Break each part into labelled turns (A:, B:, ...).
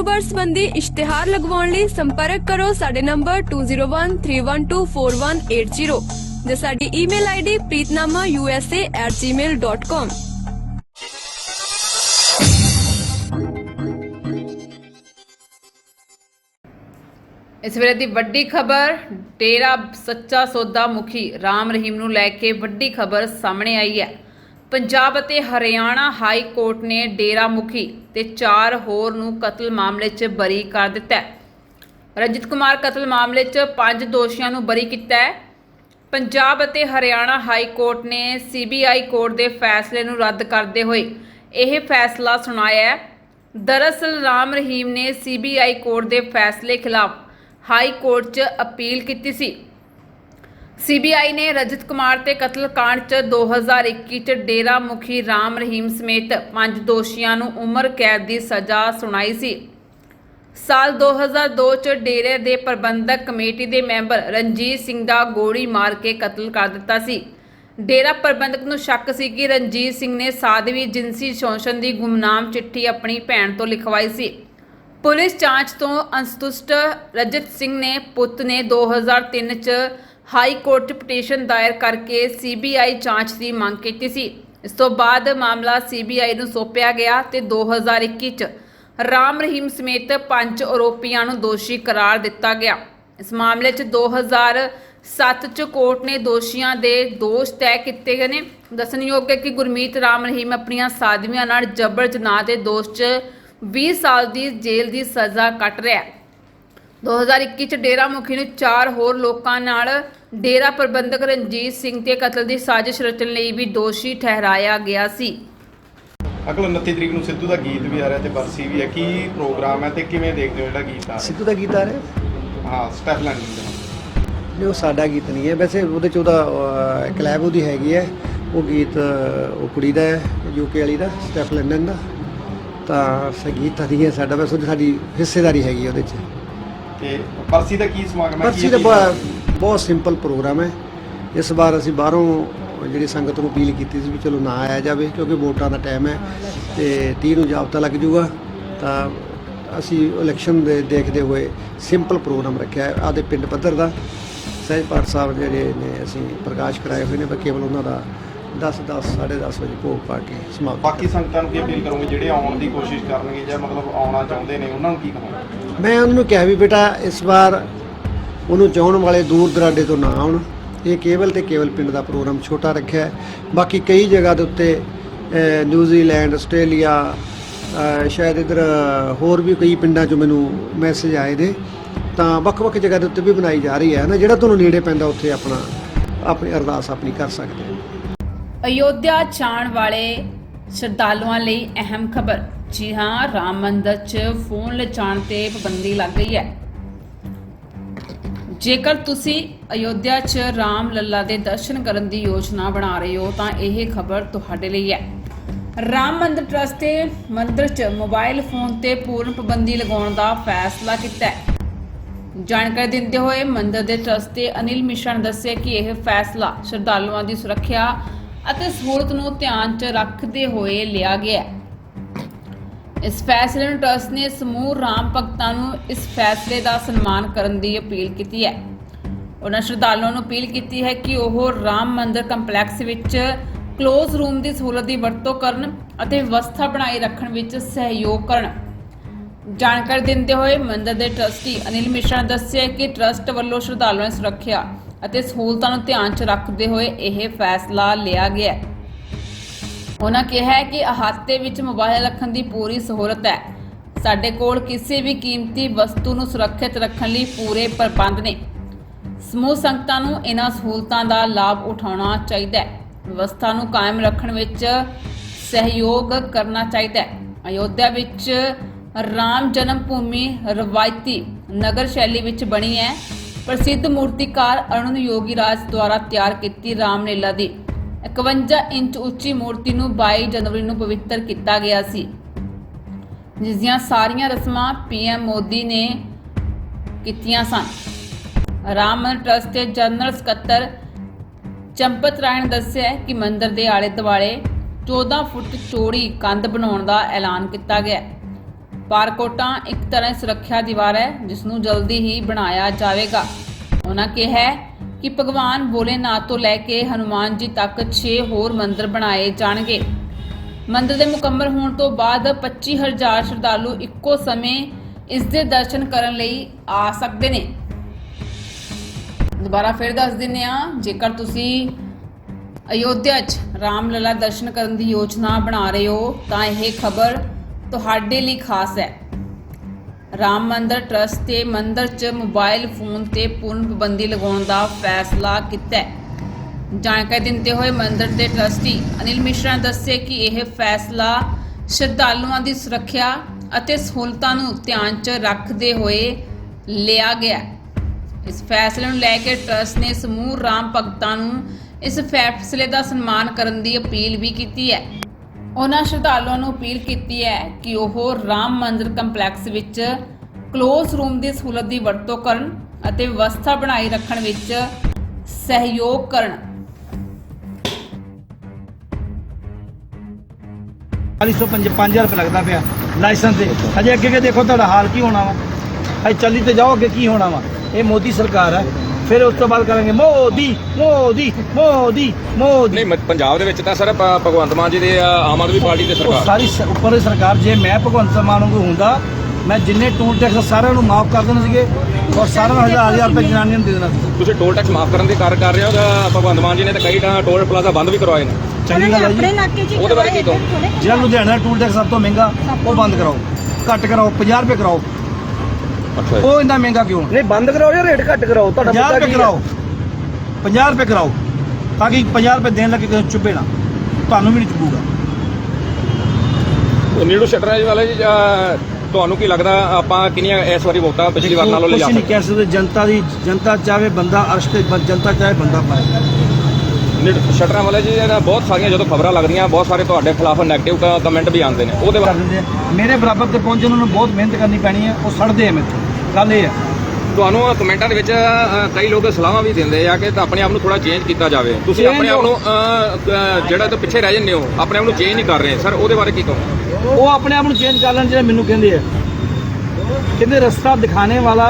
A: ਕਾਰੋਬਾਰ ਸੰਬੰਧੀ ਇਸ਼ਤਿਹਾਰ ਲਗਵਾਉਣ ਲਈ ਸੰਪਰਕ ਕਰੋ ਸਾਡੇ ਨੰਬਰ 2013124180 ਜਾਂ ਸਾਡੀ ਈਮੇਲ ਆਈਡੀ preetnamausa@gmail.com
B: ਇਸ ਵੇਲੇ ਦੀ ਵੱਡੀ ਖਬਰ, ਡੇਰਾ ਸੱਚਾ ਸੌਦਾ ਮੁਖੀ ਰਾਮ ਰਹੀਮ ਨੂੰ ਲੈ ਕੇ ਵੱਡੀ ਖਬਰ ਸਾਹਮਣੇ ਆਈ ਹੈ। ਪੰਜਾਬ ਅਤੇ ਹਰਿਆਣਾ ਹਾਈ ਕੋਰਟ ਨੇ ਡੇਰਾ ਮੁਖੀ ਤੇ ਚਾਰ ਹੋਰ ਨੂੰ ਕਤਲ ਮਾਮਲੇ 'ਚ ਬਰੀ ਕਰ ਦਿੱਤਾ ਹੈ। ਰਜਿਤ ਕੁਮਾਰ ਕਤਲ ਮਾਮਲੇ 'ਚ ਪੰਜ ਦੋਸ਼ੀਆਂ ਨੂੰ ਬਰੀ ਕੀਤਾ ਹੈ। ਪੰਜਾਬ ਅਤੇ ਹਰਿਆਣਾ ਹਾਈ ਕੋਰਟ ਨੇ ਸੀਬੀਆਈ ਕੋਰਟ ਦੇ ਫੈਸਲੇ ਨੂੰ ਰੱਦ ਕਰਦੇ ਹੋਏ ਇਹ ਫੈਸਲਾ ਸੁਣਾਇਆ ਹੈ। ਦਰਅਸਲ ਰਾਮ ਰਹੀਮ ਨੇ ਸੀਬੀਆਈ ਕੋਰਟ ਦੇ ਫੈਸਲੇ ਖਿਲਾਫ ਹਾਈ ਕੋਰਟ 'ਚ ਅਪੀਲ ਕੀਤੀ ਸੀ। ਸੀਬੀਆਈ ਨੇ ਰਜਤ ਕੁਮਾਰ ਤੇ ਕਤਲकांड 'ਚ 2021 'ਚ ਡੇਰਾ ਮੁਖੀ ਰਾਮ ਰਹੀਮ ਸਮੇਤ ਪੰਜ ਦੋਸ਼ੀਆਂ ਨੂੰ ਉਮਰ ਕੈਦ ਦੀ ਸਜ਼ਾ ਸੁਣਾਈ ਸੀ। ਸਾਲ 2002 ਚ ਡੇਰੇ ਦੇ ਪ੍ਰਬੰਧਕ ਕਮੇਟੀ ਦੇ ਮੈਂਬਰ ਰਣਜੀਤ ਸਿੰਘ ਦਾ ਗੋਲੀ ਮਾਰ ਕੇ ਕਤਲ ਕਰ ਦਿੱਤਾ ਸੀ। ਡੇਰਾ ਪ੍ਰਬੰਧਕ ਨੂੰ ਸ਼ੱਕ ਸੀ ਕਿ ਰਣਜੀਤ ਸਿੰਘ ਨੇ ਸਾਧਵੀ ਜਿੰਸੀ ਸ਼ੋਸ਼ਣ ਦੀ ਗੁਮਨਾਮ ਚਿੱਠੀ ਆਪਣੀ ਭੈਣ ਤੋਂ ਲਿਖਵਾਈ ਸੀ। ਪੁਲਿਸ ਜਾਂਚ ਤੋਂ ਅਸੰਤੁਸ਼ਟ ਰਜਤ ਸਿੰਘ ਨੇ ਪੁੱਤ ਨੇ 2003 ਚ ਹਾਈ ਕੋਰਟ 'ਚ ਪਟੀਸ਼ਨ ਦਾਇਰ ਕਰਕੇ ਸੀਬੀਆਈ ਜਾਂਚ ਦੀ ਮੰਗ ਕੀਤੀ ਸੀ। ਇਸ ਤੋਂ ਬਾਅਦ ਮਾਮਲਾ ਸੀਬੀਆਈ ਨੂੰ ਸੌਂਪਿਆ ਗਿਆ ਤੇ 2021 ਚ ਰਾਮ ਰਹੀਮ ਸਮੇਤ ਪੰਜ ਆਰੋਪੀਆਂ ਨੂੰ ਦੋਸ਼ੀ ਕਰਾਰ ਦਿੱਤਾ ਗਿਆ। ਇਸ ਮਾਮਲੇ 'ਚ 2007 ਚ ਕੋਰਟ ਨੇ ਦੋਸ਼ੀਆਂ ਦੇ ਦੋਸ਼ ਤੈਅ ਕੀਤੇ ਗਏ ਨੇ। ਦੱਸਣਯੋਗ ਹੈ ਕਿ ਗੁਰਮੀਤ ਰਾਮ ਰਹੀਮ ਆਪਣੀਆਂ ਸਾਧਵੀਆਂ ਨਾਲ ਜਬਰ ਜਨਾਹ ਦੇ ਦੋਸ਼ 'ਚ 20 ਸਾਲ ਦੀ ਜੇਲ੍ਹ ਦੀ ਸਜ਼ਾ ਕੱਟ ਰਿਹਾ ਹੈ। 2021 ਚ ਡੇਰਾ ਮੁਖੀ ਨੂੰ ਚਾਰ ਹੋਰ ਲੋਕਾਂ ਨਾਲ ਡੇਰਾ ਪ੍ਰਬੰਧਕ ਰਣਜੀਤ ਸਿੰਘ ਤੇ ਕਤਲ ਦੀ ਸਾਜ਼ਿਸ਼ ਰਚਣ ਲਈ ਵੀ ਦੋਸ਼ੀ ਠਹਿਰਾਇਆ ਗਿਆ ਸੀ।
C: ਅਗਲ 29 ਤਰੀਕ ਨੂੰ ਸਿੱਧੂ ਦਾ ਗੀਤ ਵੀ ਆ ਰਿਹਾ ਤੇ ਬਰਸੀ ਵੀ ਹੈ। ਕੀ ਪ੍ਰੋਗਰਾਮ ਹੈ ਤੇ ਕਿਵੇਂ ਦੇਖਦੇ ਹੋ ਜਿਹੜਾ ਗੀਤ ਆ?
D: ਸਿੱਧੂ ਦਾ ਗੀਤ ਆ ਰਿਹਾ?
C: ਹਾਂ ਸਟੈਪ ਲੈਂਡਿੰਗ ਦਾ
D: ਨਹੀਂ ਉਹ ਸਾਡਾ ਗੀਤ ਨਹੀਂ ਹੈ। ਵੈਸੇ ਉਹਦੇ ਚ ਉਹਦਾ ਕਲੈਬ ਉਹਦੀ ਹੈਗੀ ਹੈ। ਉਹ ਗੀਤ ਉਹ ਕੁੜੀ ਦਾ ਹੈ ਯੂਕੇ ਵਾਲੀ ਦਾ ਸਟੈਫ ਲੰਡਨ ਦਾ। ਤਾਂ ਸੰਗੀਤ ਨਹੀਂ ਹੈ ਸਾਡਾ। ਵੈਸੇ ਸਾਡੀ ਹਿੱਸੇਦਾਰੀ ਹੈਗੀ ਉਹਦੇ ਚ।
C: ਤੇ ਬਰਸੀ ਦਾ ਕੀ ਸਮਾਗਮ ਹੈ?
D: ਬਰਸੀ ਦਾ ਬਹੁਤ- ਸਿੰਪਲ ਪ੍ਰੋਗਰਾਮ ਹੈ। ਇਸ ਵਾਰ ਅਸੀਂ ਬਾਹਰੋਂ ਜਿਹੜੀ ਸੰਗਤ ਨੂੰ ਅਪੀਲ ਕੀਤੀ ਸੀ ਵੀ ਚਲੋ ਨਾ ਆਇਆ ਜਾਵੇ ਕਿਉਂਕਿ ਵੋਟਾਂ ਦਾ ਟਾਈਮ ਹੈ ਤੇ 30 ਨੂੰ ਜਾਬਤਾ ਲੱਗ ਜਾਊਗਾ। ਤਾਂ ਅਸੀਂ ਇਲੈਕਸ਼ਨ ਦੇ ਦੇਖਦੇ ਹੋਏ ਸਿੰਪਲ ਪ੍ਰੋਗਰਾਮ ਰੱਖਿਆ ਹੈ ਆਦੇ ਪਿੰਡ ਪੱਧਰ ਦਾ। ਸਹਿਜ ਪਾਠ ਸਾਹਿਬ ਜਿਹੜੇ ਨੇ ਅਸੀਂ ਪ੍ਰਕਾਸ਼ ਕਰਾਏ ਹੋਏ ਨੇ ਪਰ ਕੇਵਲ ਉਹਨਾਂ ਦਾ 10 10 10:30 ਵਜੇ ਭੋਗ ਪਾ ਕੇ ਸਮਾਪਤ
C: ਬਾਕੀ ਸੰਗਤਾਂ ਨੂੰ ਕੀ ਅਪੀਲ ਕਰੋਗੇ ਜਿਹੜੇ ਆਉਣ ਦੀ ਕੋਸ਼ਿਸ਼ ਕਰਨਗੇ ਜਾਂ ਮਤਲਬ ਆਉਣਾ ਚਾਹੁੰਦੇ ਨੇ ਉਹਨਾਂ ਨੂੰ ਕੀ ਕਹੋਗੇ?
D: ਮੈਂ ਉਹਨਾਂ ਨੂੰ ਕਿਹਾ ਵੀ ਬੇਟਾ ਇਸ ਵਾਰ ਉਹਨੂੰ ਚਾਹਣ ਵਾਲੇ ਦੂਰ ਦਰਾਡੇ ਤੋਂ ਨਾ ਆਉਣ। ਇਹ ਕੇਵਲ ਤੇ ਕੇਵਲ ਪਿੰਡ ਦਾ ਪ੍ਰੋਗਰਾਮ ਛੋਟਾ ਰੱਖਿਆ ਹੈ। ਬਾਕੀ ਕਈ ਜਗ੍ਹਾ ਦੇ ਉੱਤੇ ਨਿਊਜ਼ੀਲੈਂਡ ਆਸਟ੍ਰੇਲੀਆ ਸ਼ਾਇਦ ਇਧਰ ਹੋਰ ਵੀ ਕਈ ਪਿੰਡਾਂ 'ਚੋਂ ਮੈਨੂੰ ਮੈਸੇਜ ਆਏ ਨੇ। ਤਾਂ ਵੱਖ-ਵੱਖ ਜਗ੍ਹਾ ਦੇ ਉੱਤੇ ਵੀ ਬਣਾਈ ਜਾ ਰਹੀ ਹੈ ਨਾ, ਜਿਹੜਾ ਤੁਹਾਨੂੰ ਨੇੜੇ ਪੈਂਦਾ ਉੱਥੇ ਆਪਣਾ, ਆਪਣੀ ਅਰਦਾਸ ਆਪਣੀ ਕਰ ਸਕਦੇ ਹੋ।
B: ਅਯੋਧਿਆ ਜਾਣ ਵਾਲੇ ਸ਼ਰਧਾਲੂਆਂ ਲਈ ਅਹਿਮ ਖਬਰ। ਜੀ ਹਾਂ, ਰਾਮ ਮੰਦਰ 'ਚ ਫੋਨ ਲਿਜਾਣ ਤੇ ਪਾਬੰਦੀ ਲੱਗ ਗਈ ਹੈ। ਜੇਕਰ ਤੁਸੀਂ ਅਯੋਧਿਆ 'ਚ ਰਾਮ ਲੱਲਾ ਦੇ ਦਰਸ਼ਨ ਕਰਨ ਦੀ ਯੋਜਨਾ ਬਣਾ ਰਹੇ ਹੋ, ਤਾਂ ਇਹ ਖਬਰ ਤੁਹਾਡੇ ਲਈ ਹੈ। ਰਾਮ ਮੰਦਰ ਟਰਸਟ ਨੇ ਮੰਦਰ 'ਚ ਮੋਬਾਈਲ ਫੋਨ ਤੇ ਪੂਰਨ ਪਾਬੰਦੀ ਲਗਾਉਣ ਦਾ ਫੈਸਲਾ ਕੀਤਾ ਹੈ। ਜਾਣਕਾਰੀ ਦਿੰਦੇ ਹੋਏ ਮੰਦਰ ਦੇ ਟਰਸਟੀ ਅਨਿਲ ਮਿਸ਼ਰਾ ਨੇ ਦੱਸਿਆ ਕਿ ਇਹ ਫੈਸਲਾ ਸ਼ਰਧਾਲੂਆਂ ਦੀ ਸੁਰੱਖਿਆ ਅਤੇ ਸਹੂਲਤ ਨੂੰ ਧਿਆਨ 'ਚ ਰੱਖਦੇ ਹੋਏ ਲਿਆ ਗਿਆ ਹੈ। ਇਸ ਫੈਸਲੇ ਨੂੰ ਟਰਸਟ ਨੇ ਸਮੂਹ ਰਾਮ ਭਗਤਾਂ ਨੂੰ ਇਸ ਫੈਸਲੇ ਦਾ ਸਨਮਾਨ ਕਰਨ ਦੀ ਅਪੀਲ ਕੀਤੀ ਹੈ। ਉਹਨਾਂ ਸ਼ਰਧਾਲੂਆਂ ਨੂੰ ਅਪੀਲ ਕੀਤੀ ਹੈ ਕਿ ਉਹ ਰਾਮ ਮੰਦਿਰ ਕੰਪਲੈਕਸ ਵਿੱਚ ਕਲੋਜ਼ ਰੂਮ ਦੀ ਸਹੂਲਤ ਦੀ ਵਰਤੋਂ ਕਰਨ ਅਤੇ ਵਿਵਸਥਾ ਬਣਾਈ ਰੱਖਣ ਵਿੱਚ ਸਹਿਯੋਗ ਕਰਨ। ਜਾਣਕਾਰੀ ਦਿੰਦੇ ਹੋਏ ਮੰਦਰ ਦੇ ਟਰਸਟੀ ਅਨਿਲ ਮਿਸ਼ਰਾ ਨੇ ਦੱਸਿਆ ਕਿ ਟਰਸਟ ਵੱਲੋਂ ਸ਼ਰਧਾਲੂਆਂ ਦੀ ਸੁਰੱਖਿਆ ਅਤੇ ਸਹੂਲਤਾਂ ਨੂੰ ਧਿਆਨ 'ਚ ਰੱਖਦੇ ਹੋਏ ਇਹ ਫੈਸਲਾ ਲਿਆ ਗਿਆ ਹੈ। ਉਹਨਾਂ ਕਿਹਾ ਹੈ ਕਿ ਅਹਾਤੇ ਵਿੱਚ ਮੋਬਾਈਲ ਰੱਖਣ ਦੀ ਪੂਰੀ ਸਹੂਲਤ ਹੈ। ਸਾਡੇ ਕੋਲ ਕਿਸੇ ਵੀ ਕੀਮਤੀ ਵਸਤੂ ਨੂੰ ਸੁਰੱਖਿਅਤ ਰੱਖਣ ਲਈ ਪੂਰੇ ਪ੍ਰਬੰਧ ਨੇ। ਸਮੂਹ ਸੰਗਤਾਂ ਨੂੰ ਇਹਨਾਂ ਸਹੂਲਤਾਂ ਦਾ ਲਾਭ ਉਠਾਉਣਾ ਚਾਹੀਦਾ ਹੈ। ਵਿਵਸਥਾ ਨੂੰ ਕਾਇਮ ਰੱਖਣ ਵਿੱਚ ਸਹਿਯੋਗ ਕਰਨਾ ਚਾਹੀਦਾ ਹੈ। ਅਯੋਧਿਆ ਵਿੱਚ ਰਾਮ ਜਨਮ ਭੂਮੀ ਰਵਾਇਤੀ ਨਗਰ ਸ਼ੈਲੀ ਵਿੱਚ ਬਣੀ ਹੈ। ਪ੍ਰਸਿੱਧ ਮੂਰਤੀਕਾਰ ਅਰੁਣ ਯੋਗੀ ਰਾਜ ਦੁਆਰਾ ਤਿਆਰ ਕੀਤੀ ਰਾਮ ਲੀਲਾ ਦੀ 51 ਇੰਚ ਉੱਚੀ ਮੂਰਤੀ ਨੂੰ 22 ਜਨਵਰੀ ਨੂੰ ਪਵਿੱਤਰ ਕੀਤਾ ਗਿਆ ਸੀ। ਜਿਸ ਦੀਆਂ ਸਾਰੀਆਂ ਰਸਮਾਂ ਪੀਐਮ ਮੋਦੀ ਨੇ ਕੀਤੀਆਂ ਸਨ। ਰਾਮ ਮੰਦਰ ਟਰਸਟ ਦੇ ਜਨਰਲ ਸਕੱਤਰ ਚੰਪਤ ਰਾਏ ਨੇ ਦੱਸਿਆ ਕਿ ਮੰਦਰ ਦੇ ਆਲੇ ਦੁਆਲੇ 14 ਫੁੱਟ ਚੌੜੀ ਕੰਧ ਬਣਾਉਣ ਦਾ ਐਲਾਨ ਕੀਤਾ ਗਿਆ ਪਾਰਕੋਟਾਂ ਇੱਕ ਤਰ੍ਹਾਂ ਸੁਰੱਖਿਆ ਦੀਵਾਰ ਹੈ ਜਿਸ ਨੂੰ ਜਲਦੀ ਹੀ ਬਣਾਇਆ ਜਾਵੇਗਾ। ਉਹਨਾਂ ਕਿਹਾ ਕਿ ਭਗਵਾਨ ਭੋਲੇਨਾਥ ਤੋਂ ਲੈ ਕੇ ਹਨੂਮਾਨ ਜੀ ਤੱਕ 6 ਹੋਰ ਮੰਦਰ ਬਣਾਏ ਜਾਣਗੇ। ਮੰਦਰ ਦੇ ਮੁਕੰਮਲ ਹੋਣ ਤੋਂ ਬਾਅਦ 25000 ਸ਼ਰਧਾਲੂ ਇੱਕੋ ਸਮੇਂ ਇਸ ਦੇ ਦਰਸ਼ਨ ਕਰਨ ਲਈ ਆ ਸਕਦੇ ਨੇ। ਦੁਬਾਰਾ ਫਿਰ ਦੱਸ ਦਿੰਨੇ ਆ ਜੇਕਰ ਤੁਸੀਂ ਅਯੋਧਿਆ 'ਚ ਰਾਮ ਲਲਾ ਦਰਸ਼ਨ ਕਰਨ ਦੀ ਯੋਜਨਾ ਬਣਾ ਰਹੇ ਹੋ, ਤਾਂ ਇਹ ਖਬਰ ਤੁਹਾਡੇ ਲਈ ਖਾਸ ਹੈ। ਰਾਮ ਮੰਦਰ ਟਰਸਟ ਤੇ ਮੰਦਰ 'ਚ ਮੋਬਾਈਲ ਫੋਨ ਤੇ ਪੂਰਨ ਪਾਬੰਦੀ ਲਗਾਉਣ ਦਾ ਫੈਸਲਾ ਕੀਤਾ ਜਾਣਕਾਰੀ ਦਿੰਦੇ ਹੋਏ ਮੰਦਰ ਦੇ ਟਰਸਟੀ ਅਨਿਲ ਮਿਸ਼ਰਾ ਨੇ ਦੱਸਿਆ ਕਿ ਇਹ ਫੈਸਲਾ ਸ਼ਰਧਾਲੂਆਂ ਦੀ ਸੁਰੱਖਿਆ ਅਤੇ ਸਹੂਲਤਾਂ ਨੂੰ ਧਿਆਨ 'ਚ ਰੱਖਦੇ ਹੋਏ ਲਿਆ ਗਿਆ ਇਸ ਫੈਸਲੇ ਨੂੰ ਲੈ ਕੇ ਟਰਸਟ ਨੇ ਸਮੂਹ ਰਾਮ ਭਗਤਾਂ ਨੂੰ ਇਸ ਫੈਸਲੇ ਦਾ ਸਨਮਾਨ ਕਰਨ ਦੀ ਅਪੀਲ ਵੀ ਕੀਤੀ ਹੈ। ਉਹਨਾਂ ਸ਼ਰਧਾਲੂਆਂ ਨੂੰ ਅਪੀਲ ਕੀਤੀ ਹੈ ਕਿ ਉਹ ਰਾਮ ਮੰਦਿਰ ਕੰਪਲੈਕਸ ਵਿੱਚ ਕਲੋਜ਼ ਰੂਮ ਦੀ ਸਹੂਲਤ ਦੀ ਵਰਤੋਂ ਕਰਨ ਅਤੇ ਵਿਵਸਥਾ ਬਣਾਈ ਰੱਖਣ ਵਿੱਚ ਸਹਿਯੋਗ ਕਰਨ।
E: ਚਾਲੀ 5000 ਰੁਪਏ ਲੱਗਦਾ ਪਿਆ ਲਾਇਸੈਂਸ ਤੇ ਹਜੇ ਅੱਗੇ ਅੱਗੇ ਦੇਖੋ ਤੁਹਾਡਾ ਹਾਲ ਕੀ ਹੋਣਾ ਵਾ। ਅਜੇ ਚੱਲੀ ਤੇ ਜਾਓ ਅੱਗੇ ਕੀ ਹੋਣਾ ਵਾ। ਇਹ ਮੋਦੀ ਸਰਕਾਰ ਹੈ। ਫਿਰ ਉਸ ਤੋਂ ਬਾਅਦ ਕਰਾਂਗੇ ਮੋਦੀ ਮੋਦੀ ਮੋਦੀ ਮੋਦੀ।
F: ਨਹੀਂ ਮ- ਪੰਜਾਬ ਦੇ ਵਿੱਚ ਤਾਂ ਸਰ ਭ- ਭਗਵੰਤ ਮਾਨ ਜੀ ਦੇ ਆਮ ਆਦਮੀ ਪਾਰਟੀ ਦੇ
E: ਉਹ
F: ਸਰਕਾਰ।
E: ਸਾਰੀ ਸ- ਉੱਪਰ ਦੀ ਸਰਕਾਰ ਜੇ ਮੈਂ ਭਗਵੰਤ ਮਾਨ ਨੂੰ ਹੁੰਦਾ ਮੈਂ ਜਿੰਨੇ ਟੂਲ ਟੈਕਸ ਸਾਰਿਆਂ ਨੂੰ ਮਾਫ ਕਰ ਦੇਣੇ ਸੀਗੇ ਔਰ ਸਾਰਿਆਂ ਨੂੰ ਹਜ਼ਾਰ ਹਜ਼ਾਰ ਰੁਪਏ ਜਨਾਨੀਆਂ ਨੂੰ ਦੇ ਦੇਣਾ ਸੀ।
F: ਤੁਸੀਂ ਟੋਲ ਟੈਕਸ ਮਾਫ ਕਰਨ ਦੀ ਕਾਰ ਕਰ ਰਹੇ ਹੋ ਤਾਂ ਭਗਵੰਤ ਮਾਨ ਜੀ ਨੇ ਤਾਂ ਕਈ ਤਾਂ ਟੋਲ ਪਲਾਜ਼ਾ ਬੰਦ ਵੀ ਕਰਵਾਏ ਨੇ।
E: ਚੰਗੀ ਗੱਲ ਹੈ
G: ਆਪਣੇ
E: ਜੀ
G: ਇਲਾਕੇ 'ਚ
F: ਉਹਦੇ ਬਾਰੇ ਕੀ ਕਹੋ?
E: ਜਿਹੜਾ ਲੁਧਿਆਣਾ ਦਾ ਟੂਲ ਟੈਕਸ ਸਭ ਤੋਂ ਮਹਿੰਗਾ ਉਹ ਬੰਦ ਕਰਾਓ। ਘੱਟ ਕਰਾਓ 50 ਰੁਪਏ ਕਰਾਓ। ਉਹ ਇੰਨਾ ਮਹਿੰਗਾ ਕਿਉਂ?
H: ਨਹੀਂ ਬੰਦ ਕਰਾਓ ਜਾਂ ਰੇਟ ਘੱਟ ਕਰਾਓ? ਤੁਹਾਡਾ
E: 50
H: ਮੁੱਦਾ
E: ਰੁਪਏ
H: ਕੀ ਹੈ?
E: ਕਰਾਓ 50 ਰੁਪਏ ਕਰਾਓ ਤਾਂ ਕਿ 50 ਰੁਪਏ ਦੇਣ ਲੱਗੇ ਕਿਸੇ ਨੂੰ ਚੁੱਭੇ ਨਾ। ਤੁਹਾਨੂੰ ਵੀ ਨਹੀਂ ਚੁੱਭੂਗਾ।
F: ਨੀੜੂ ਸ਼ਟਰਾਜ ਵਾਲੇ ਜੀ ਤੁਹਾਨੂੰ ਕੀ ਲੱਗਦਾ ਆਪਾਂ ਕਿੰਨੀਆਂ ਇਸ ਵਾਰੀ ਵੋਟਾਂ ਪਿਛਲੀ ਵਾਰ ਨਾਲੋਂ
E: ਕੁਛ
F: ਲਿਜਾ
E: ਨਹੀਂ
F: ਸਕਦੇ?
E: ਕਹਿ ਸਕਦੇ ਜਨਤਾ ਦੀ ਜਨਤਾ ਚਾਹੇ ਬੰਦਾ ਅਰਸ਼ ਤੇ ਬ- ਜਨਤਾ ਚਾਹੇ ਬੰਦਾ ਪਾਏ।
F: ਨੀੜੂ ਸ਼ਟਰਾਂ ਵਾਲੇ ਜੀ ਇਹਨਾਂ ਬਹੁਤ ਸਾਰੀਆਂ ਜਦੋਂ ਖਬਰਾਂ ਲੱਗਦੀਆਂ ਬਹੁਤ ਸਾਰੇ ਤੁਹਾਡੇ ਖਿਲਾਫ ਨੈਗੇਟਿਵ ਕਮੈਂਟ ਵੀ ਆਉਂਦੇ ਨੇ ਉਹਦੇ
E: ਕਰ
F: ਬਾਰੇ
E: ਦਿੰਦੇ ਆ। ਮੇਰੇ ਬਰਾਬਰ ਤੇ ਪਹੁੰਚਣ ਨੂੰ ਬਹੁਤ ਮਿਹਨਤ ਕਰਨੀ ਪੈਣੀ ਹੈ ਉਹ ਸੜਦੇ ਆ ਮੇਰੇ ਤੋਂ। ਗੱਲ ਇਹ ਹੈ
F: ਤੁਹਾਨੂੰ ਕਮੈਂਟਾਂ ਦੇ ਵਿੱਚ ਅ, ਕਈ ਲੋਕ ਸਲਾਹਾਂ ਵੀ ਦਿੰਦੇ ਆ ਕਿ ਤਾਂ ਆਪਣੇ ਆਪ ਨੂੰ ਥੋੜਾ ਚੇਂਜ ਕੀਤਾ ਜਾਵੇ ਤੁਸੀਂ
E: Change
F: ਆਪਣੇ ਆਪ ਨੂੰ ਅ, ਅ, ਜਿਹੜਾ ਤਾਂ ਪਿੱਛੇ ਰਹਿ ਜੰਨੇ ਹੋ ਆਪਣੇ ਆਪ ਨੂੰ ਚੇਂਜ ਨਹੀਂ ਕਰ ਰਹੇ ਸਰ ਉਹਦੇ ਬਾਰੇ ਕੀ ਕਹੋ
E: ਉਹ ਆਪਣੇ ਆਪ ਨੂੰ ਚੇਂਜ ਕਰ ਲੈਣ ਜਿਹੜੇ ਮੈਨੂੰ ਕਹਿੰਦੇ ਆ ਕਹਿੰਦੇ रास्ता दिखाने वाला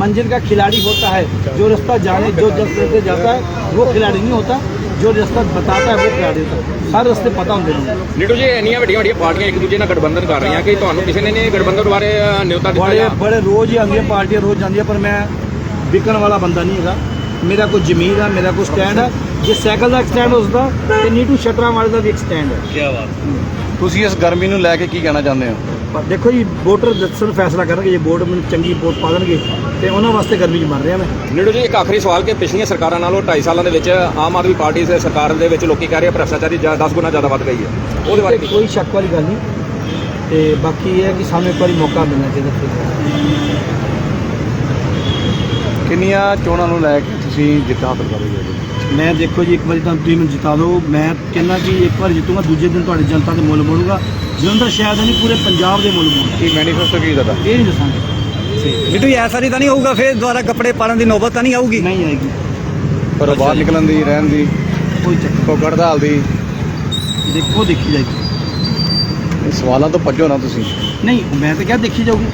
E: मंजिल का खिलाड़ी होता है जो रास्ता जाने जो जिस रास्ते जाता है वो खिलाड़ी नहीं होता ਜੋ ਰਸਤਾ ਬਤਾਤਾ ਹੈ ਉਹ ਕਰਾ ਦੇਤਾ ਹਰ ਰਸਤੇ ਪਤਾ ਹੁੰਦੇ ਨੇ।
F: ਨੀਟੂ ਜੀ ਇੰਨੀਆਂ ਵੱਡੀਆਂ ਵੱਡੀਆਂ ਪਾਰਟੀਆਂ ਇੱਕ ਦੂਜੇ ਨਾਲ ਗਠਬੰਧਨ ਕਰ ਰਹੀਆਂ ਕਿ ਤੁਹਾਨੂੰ ਕਿਸੇ ਨੇ ਨੇ ਗਠਬੰਧਨ ਬਾਰੇ ਨਿਯੋਤਾ ਦਿੱਤਾ
E: ਬੜੇ
F: ਜਾਂ
E: ਬੜੇ ਰੋਜ਼ ਹੀ ਆਉਂਦੀਆਂ ਪਾਰਟੀਆਂ ਰੋਜ਼ ਜਾਂਦੀਆਂ ਪਰ ਮੈਂ ਵਿਕਣ ਵਾਲਾ ਬੰਦਾ ਨਹੀਂ ਹੈਗਾ। ਮੇਰਾ ਕੋਈ ਜ਼ਮੀਰ ਆ ਮੇਰਾ ਕੋਈ ਸਟੈਂਡ ਆ। ਜੇ ਸਾਈਕਲ ਦਾ ਸਟੈਂਡ ਉਸਦਾ ਤੇ ਨੀਟੂ ਸ਼ਟਰਾਂ ਵਾਲੇ ਦਾ ਵੀ ਇੱਕ ਸਟੈਂਡ ਹੈ ਕੀ ਬਾਤ।
C: ਤੁਸੀਂ ਇਸ ਗਰਮੀ ਨੂੰ ਲੈ ਕੇ ਕੀ ਕਹਿਣਾ ਚਾਹੁੰਦੇ ਹੋ?
E: ਪਰ ਦੇਖੋ ਜੀ ਵੋਟਰ ਦੱਸਣ ਫੈਸਲਾ ਕਰਨਗੇ ਜੇ ਵੋਟ ਮੈਨੂੰ ਚੰਗੀ ਵੋਟ ਪਾ ਦੇਣਗੇ ਤੇ ਉਹਨਾਂ ਵਾਸਤੇ ਗਰਮੀ 'ਚ ਮਰ ਰਿਹਾ ਮੈਂ।
F: ਨੀਟੂ ਜੀ ਇੱਕ ਆਖਰੀ ਸਵਾਲ ਕਿ ਪਿਛਲੀਆਂ ਸਰਕਾਰਾਂ ਨਾਲੋਂ 2.5 ਸਾਲਾਂ ਦੇ ਵਿੱਚ ਆਮ ਆਦਮੀ ਪਾਰਟੀ ਦੇ ਸਰਕਾਰ ਦੇ ਵਿੱਚ ਲੋਕੀ ਕਹਿ ਰਹੇ ਆ ਭ੍ਰਸ਼ਟਾਚਾਰੀ 10 ਗੁਣਾ ਜ਼ਿਆਦਾ ਵੱਧ ਗਈ ਹੈ। ਉਹਦੇ ਬਾਰੇ ਕੀ?
E: ਕੋਈ ਸ਼ੱਕ ਵਾਲੀ ਗੱਲ ਨਹੀਂ। ਤੇ ਬਾਕੀ ਇਹ ਹੈ ਕਿ ਸਾਨੂੰ ਇੱਕ ਵਾਰੀ ਮੌਕਾ ਮਿਲਣਾ ਚਾਹੀਦਾ।
C: ਕਿੰਨੀਆਂ ਚੋਣਾਂ ਨੂੰ ਲੈ ਕੇ ਤੁਸੀਂ ਜਿੱਤ ਕਰੋਗੇ
E: ਮੈਂ ਦੇਖੋ ਜੀ ਇੱਕ ਵਾਰੀ ਤਾਂ ਤੁਸੀਂ ਮੈਨੂੰ ਜਿਤਾ ਦਿਓ। ਮੈਂ ਕਹਿੰਦਾ ਕਿ ਇੱਕ ਵਾਰ ਜਿੱਤੂਗਾ ਦੂਜੇ ਦਿਨ ਤੁਹਾਡੀ ਜਨਤਾ ਦੇ ਮੁੱਲ ਮੋੜੂਗਾ। ਜਲੰਧਰ ਸ਼ਾਇਦ ਨਹੀਂ ਪੂਰੇ ਪੰਜਾਬ ਦੇ ਮੁੱਲ ਮੋੜੂਗਾ
C: ਕੀ ਮੈਨੀਫੈਸਟੋ ਕੀ ਤੁਹਾਡਾ।
E: ਇਹ ਨਹੀਂ ਦੱਸਾਂਗੇ।
H: ਬਿੱਟੂ ਐਸਾ ਨਹੀਂ ਤਾਂ ਨਹੀਂ ਹੋਊਗਾ ਫਿਰ ਦੁਬਾਰਾ ਕੱਪੜੇ ਪਾੜਨ ਦੀ ਨੌਬਤ ਤਾਂ ਨਹੀਂ ਆਊਗੀ?
E: ਨਹੀਂ ਆਏਗੀ।
C: ਪਰ ਬਾਹਰ ਨਿਕਲਣ ਦੀ ਰਹਿਣ ਦੀ
E: ਕੋਈ ਚੱਕਰ
C: ਕੋਈ ਹੜਤਾਲ ਦੀ।
E: ਦੇਖੋ ਦੇਖੀ ਜਾਏਗੀ।
C: ਇਹ ਸਵਾਲਾਂ ਤੋਂ ਭੱਜੋ ਨਾ ਤੁਸੀਂ।
E: ਨਹੀਂ ਮੈਂ ਤਾਂ ਕਿਹਾ ਦੇਖੀ ਜਾਊਗੀ।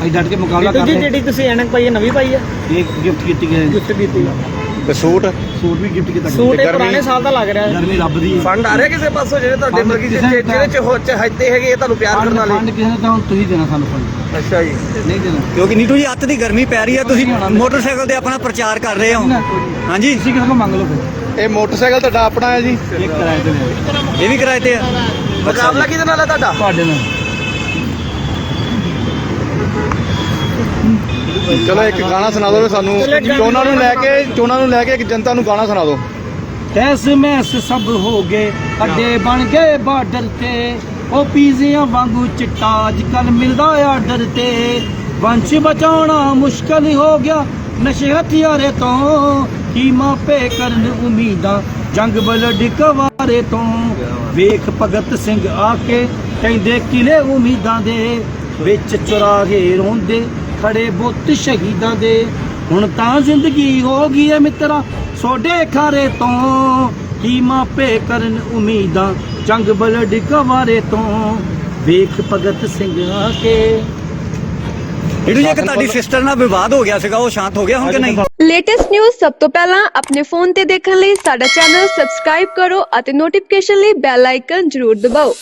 E: ਅਸੀਂ ਡਟ ਕੇ ਮੁਕਾਬਲਾ
H: ਬਿੱਟੂ ਜੀ
E: ਕਰਦੇ।
H: ਜਿਹੜੀ ਤੁਸੀਂ ਐਨਕ ਪਾਈ ਹੈ ਨਵੀਂ ਪਾਈ ਹੈ?
E: ਇਹ ਗਿਫਟ ਕੀਤੀ ਗਈ
H: ਗਿਫਟ ਕੀਤੀ।
C: ਤੇ ਸੂਟ?
E: ਸੂਟ ਵੀ ਗਿਫਟ ਕੀਤਾ
H: ਸੂਟ ਇਹ ਪੁਰਾਣੇ ਸਾਲ ਦਾ ਲੱਗ ਰਿਹਾ। ਹੈ
E: ਗਰਮੀ ਰੱਬ ਦੀ।
H: ਫੰਡ ਆ ਰਿਹਾ ਕਿਸੇ ਪਾਸੋਂ ਜਿਹੜੇ ਤੁਹਾਡੇ
E: ਫੰਡ
H: ਮਰਗੀ
E: ਕਿਸੇ ਨੇ
H: ਜਿਹਦੇ ਚ ਹੋ ਚਾਹਤੇ ਹੈਗੇ ਇਹ ਤੁਹਾਨੂੰ ਪਿਆਰ ਕਰਨ ਵਾਲੇ।
E: ਫੰਡ ਕਿਸੇ ਨੇ ਤਾਂ ਹੁਣ ਤੁਸੀਂ ਦੇਣਾ ਸਾਨੂੰ ਫੰਡ
H: ਅੱਛਾ ਜੀ।
E: ਨਹੀਂ ਦੇਣਾ।
H: ਕਿਉਂਕਿ ਨੀਟੂ ਜੀ ਅੱਤ ਦੀ ਗਰਮੀ ਪੈ ਰਹੀ ਹੈ ਤੁਸੀਂ ਮੋਟਰਸਾਈਕਲ ਤੇ ਆਪਣਾ ਪ੍ਰਚਾਰ ਕਰ ਰਹੇ ਹੋ। ਹਾਂਜੀ।
E: ਤੁਸੀਂ ਕਿਸੇ ਕੋਲ ਮੰਗ ਲਓ ਫਿਰ।
C: ਇਹ ਮੋਟਰਸਾਈਕਲ ਤੁਹਾਡਾ ਆਪਣਾ ਹੈ ਜੀ?
E: ਇੱਕ ਕਿਰਾਏ ਤੇ
H: ਇਹ ਵੀ ਕਿਰਾਏ ਤੇ ਆ ਮੁਕਾਬਲਾ ਕਿਹਦੇ ਨਾਲ ਹੈ ਤੁਹਾਡਾ?
E: ਤੁਹਾਡੇ ਨਾਲ।
C: ਚਲੋ ਇੱਕ ਗਾਣਾ ਸੁਣਾ ਦਿਓ ਸਾਨੂੰ ਚੋਣਾਂ ਨੂੰ ਲੈ ਕੇ ਚੋਣਾਂ ਨੂੰ ਲੈ ਕੇ ਇੱਕ ਜਨਤਾ ਨੂੰ ਗਾਣਾ ਸੁਣਾ ਦਿਓ।
E: ਤੈਸ ਮੈਸ ਸਭ ਹੋ ਗਏ ਅੱਡੇ ਬਣ ਗਏ ਬਾਰਡਰ ਤੇ। ਉਹ ਪੀਜ਼ਿਆਂ ਵਾਂਗੂ ਚਿੱਟਾ ਅੱਜ ਕੱਲ ਮਿਲਦਾ ਆਰਡਰ ਤੇ। ਵੰਸ਼ ਬਚਾਉਣਾ ਮੁਸ਼ਕਲ ਹੋ ਗਿਆ ਨਸ਼ੇ ਹਥਿਆਰੇ ਤੋਂ। ਕੀ ਮਾਪੇ ਕਰਨ ਉਮੀਦਾਂ ਜੰਗ ਬਲਡ ਕਵਾਰੇ ਤੋਂ। ਵੇਖ ਭਗਤ ਸਿੰਘ ਆ ਕੇ ਕਹਿੰਦੇ ਕਿਲੇ ਉਮੀਦਾਂ ਦੇ ਵਿੱਚ ਚੁਰਾਹੇ ਰੋਂਦੇ। ਖੜੇ ਬੁੱਤ ਸ਼ਹੀਦਾਂ ਦੇ। ਹੁਣ ਤਾਂ ਜ਼ਿੰਦਗੀ ਹੋ ਗਈ ਏ ਮਿੱਤਰਾ ਸੋਡੇ ਖਾਰੇ ਤੋਂ। ਕੀ ਮਾਪੇ ਕਰਨ ਉਮੀਦਾਂ ਜੰਗ ਬਲਡ ਕਵਾਰੇ ਤੋਂ। ਵੇਖ ਭਗਤ ਸਿੰਘ ਆ ਕੇ।
H: ਇਹਨੂੰ ਜੇ ਤੁਹਾਡੀ ਸਿਸਟਰ ਨਾਲ ਵਿਵਾਦ ਹੋ ਗਿਆ ਸੀਗਾ ਉਹ ਸ਼ਾਂਤ ਹੋ ਗਿਆ ਹੁਣ ਕਿ ਨਹੀਂ?
A: ਲੇਟੈਸਟ ਨਿਊਜ਼ ਸਭ ਤੋਂ ਪਹਿਲਾਂ ਆਪਣੇ ਫੋਨ ਤੇ ਦੇਖਣ ਲਈ ਸਾਡਾ ਚੈਨਲ ਸਬਸਕ੍ਰਾਈਬ ਕਰੋ ਅਤੇ ਨੋਟੀਫਿਕੇਸ਼ਨ ਲਈ ਬੈਲ ਆਈਕਨ ਜ਼ਰੂਰ ਦਬਾਓ।